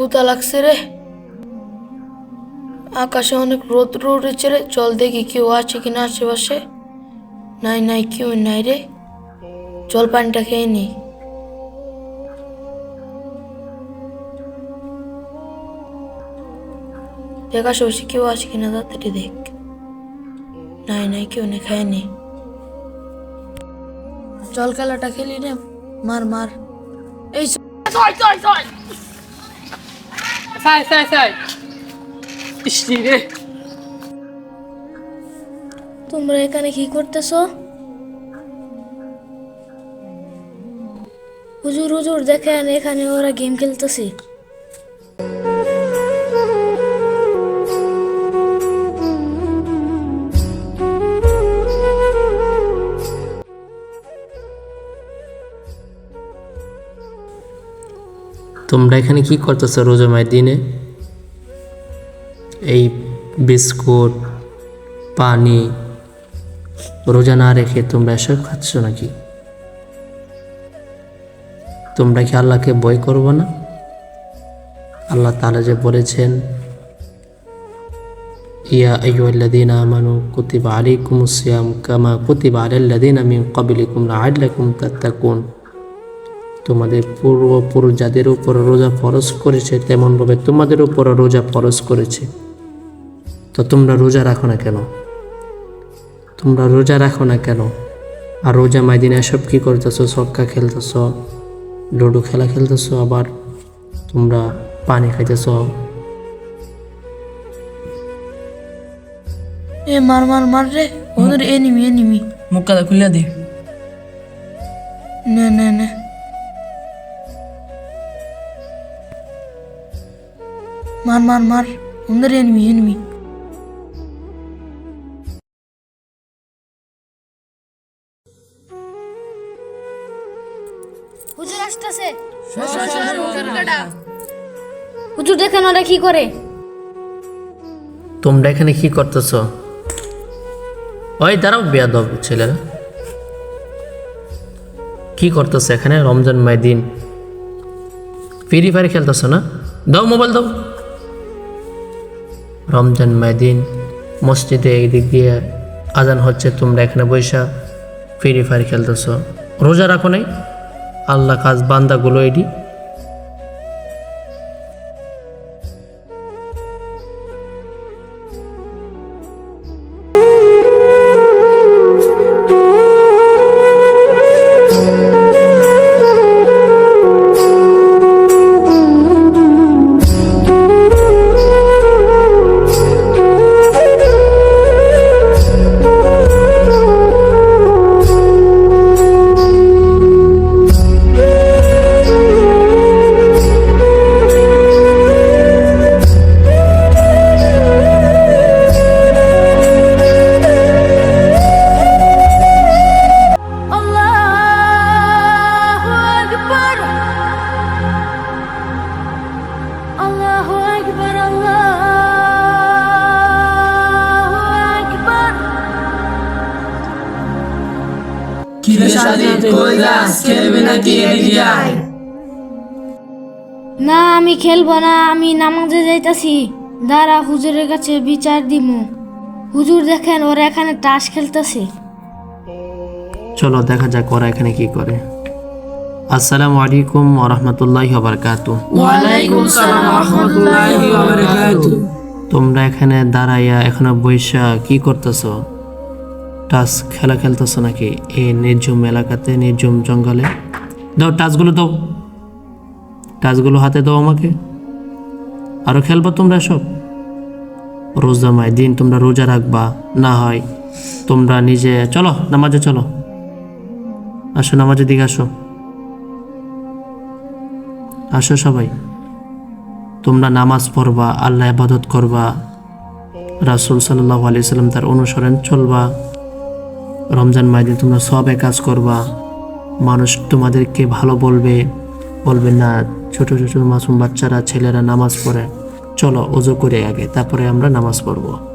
ক্ষুধা লাগছে রে। আকাশে অনেক রোদ্র উঠেছে রে। চল দেখি কেউ আছে কিনা আশেপাশে। নাই নাই, কেউ নাই রে। জল পানিটা খেয়ে নি। দেখ আশেপাশে কেউ আছে কিনা তাড়াতাড়ি দেখ। নাই নাই, কেউ নি। জল খেলাটা খেলি রে। মার মার। এই ছয় ছয় ছয় সাই সাই সাই ইসি রে তোমরা এখানে কি করতেছো হুজুর হুজুর দেখেন এখানে ওরা গেম খেলতেছে তোমরা এখানে কি করতেছো রোজামায় দিনে এই বিস্কুট, পানি, রোজা না রেখে তোমরা এসব খাচ্ছ নাকি? তোমরা কি আল্লাহকে বই করব না? আল্লাহ তালা যে বলেছেন, ইয়া আইয়ুহাল্লাযীনা আমানু কুতিবা আলাইকুমুস সিয়াম কামা কুতিবা আলাল্লাযীনা মিন ক্বাবলিকুম লাআল্লাকুম তাত্তাকুন। তোমাদের পূর্বপুরুষ যাদের উপর রোজা ফরজ করেছে তেমনভাবে তোমাদের উপর রোজা ফরজ করেছে। তো তোমরা রোজা রাখো না কেন? তোমরা রোজা রাখো না কেন? আর রোজা মাইদিনে এসব কী করতেছো? সক্কা খেলতেছো লুডো খেলা খেলতেছো আবার? তোমরা পানি খাইতেছো? এ মার মার মার রে। ওদের এনিমি এনিমি। মুখটা খুলে দে। না না নে। মার মার মার। ওদের এনিমি এনিমি হুজুর আসতেছে। হুজুর দেখেন ওরা কি করে। তোমরা এখানে কি করতেছো? ওই দাঁড়াও বেয়াদব ছেলেরা। কি করতেছো এখানে? রমজান মাই দিন ফ্রি ফায়ার খেলতেছো না? দাও মোবাইল দাও। রমজান মাই দিন মসজিদে এইদিক দিয়ে আজান হচ্ছে, তোমরা এখানে বৈশা ফ্রি ফায়ার খেলতেছ। রোজা রাখো নাই? আল্লাহ কাজ বান্দাগুলো এডি সাজিদ কই যাস খেলবি নাকি এদিকে আয় না আমি খেলব না আমি নামাজে যাইতাছি। দাঁড়া হুজুরের কাছে বিচার দিমু। হুজুর দেখেন ওরা এখানে তাস খেলতেছে। চলো দেখা যাক ওরা এখানে কি করে। আসসালামু আলাইকুম ওরহমতুল্লাহ বারকাত। ওয়ালাইকুম সালাম রাহমাতুল্লাহি ওয়া বারাকাতু। তোমরা এখানে দাঁড়াইয়া এখনও বৈশা কি করতেছো? টাস খেলা খেলতেছো নাকি এই নির্ঝুম এলাকাতে, নির্ঝুম জঙ্গলে? দাও টাচগুলো দাও। টাচগুলো হাতে দাও আমাকে। আরও খেলবা তোমরা সব রোজামায় দিন তোমরা রোজা রাখবা, না হয় তোমরা নিজে, চলো, নামাজে চলো। আসো, নামাজের দিকে আসো। আসো সবাই। তোমরা নামাজ পড়বা, আল্লাহ আবাদত করবা। রাসুল সাল্লাহ আলি সাল্লাম তার অনুসরণ চলবা। রমজান মাইদিন তোমরা সবে কাজ করবা। মানুষ তোমাদেরকে ভালো বলবে বলবে না, ছোট ছোট মাসুম বাচ্চারা, ছেলেরা নামাজ পড়ে। চলো ওজো করে আগে, তারপরে আমরা নামাজ পড়ব।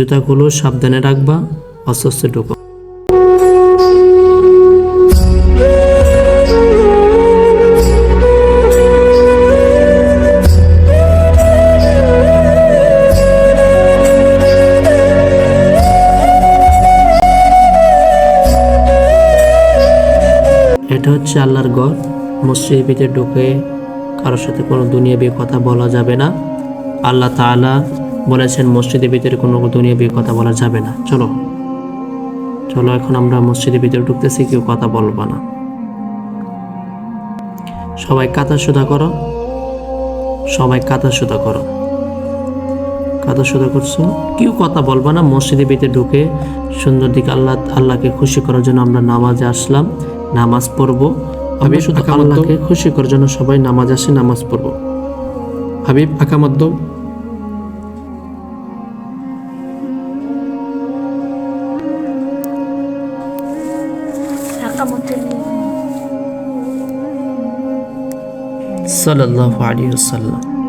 জুতাগুলো সাবধানে রাখবা আস্তে ঢুকো এটা হচ্ছে আল্লাহর ঘর। মসজিদের ভিতরে ঢুকে কারোর সাথে কোনো দুনিয়াবি কথা বলা যাবে না। আল্লাহ তাআলা বলেছেন মসজিদের ভিতরে কোনো দুনিয়াবি কথা বলা যাবে না। চলো। চলো এখন আমরা মসজিদের ভিতরে ঢুকতেছি কেউ কথা বলব না। সবাই কাতা সুদা করো। সবাই কাতা সুদা করো। কাতা সুদা করছ? কেউ কথা বলব না মসজিদের ভিতরে ঢুকে সুন্দর দিকে আল্লাহ আল্লাহকে খুশি করার জন্য আমরা নামাজে আসলাম নামাজ পড়ব। আমি শুধু আল্লাহকে খুশি করার জন্য সবাই নামাজ আসে নামাজ পড়ব। হাবিব صلى الله عليه وسلم.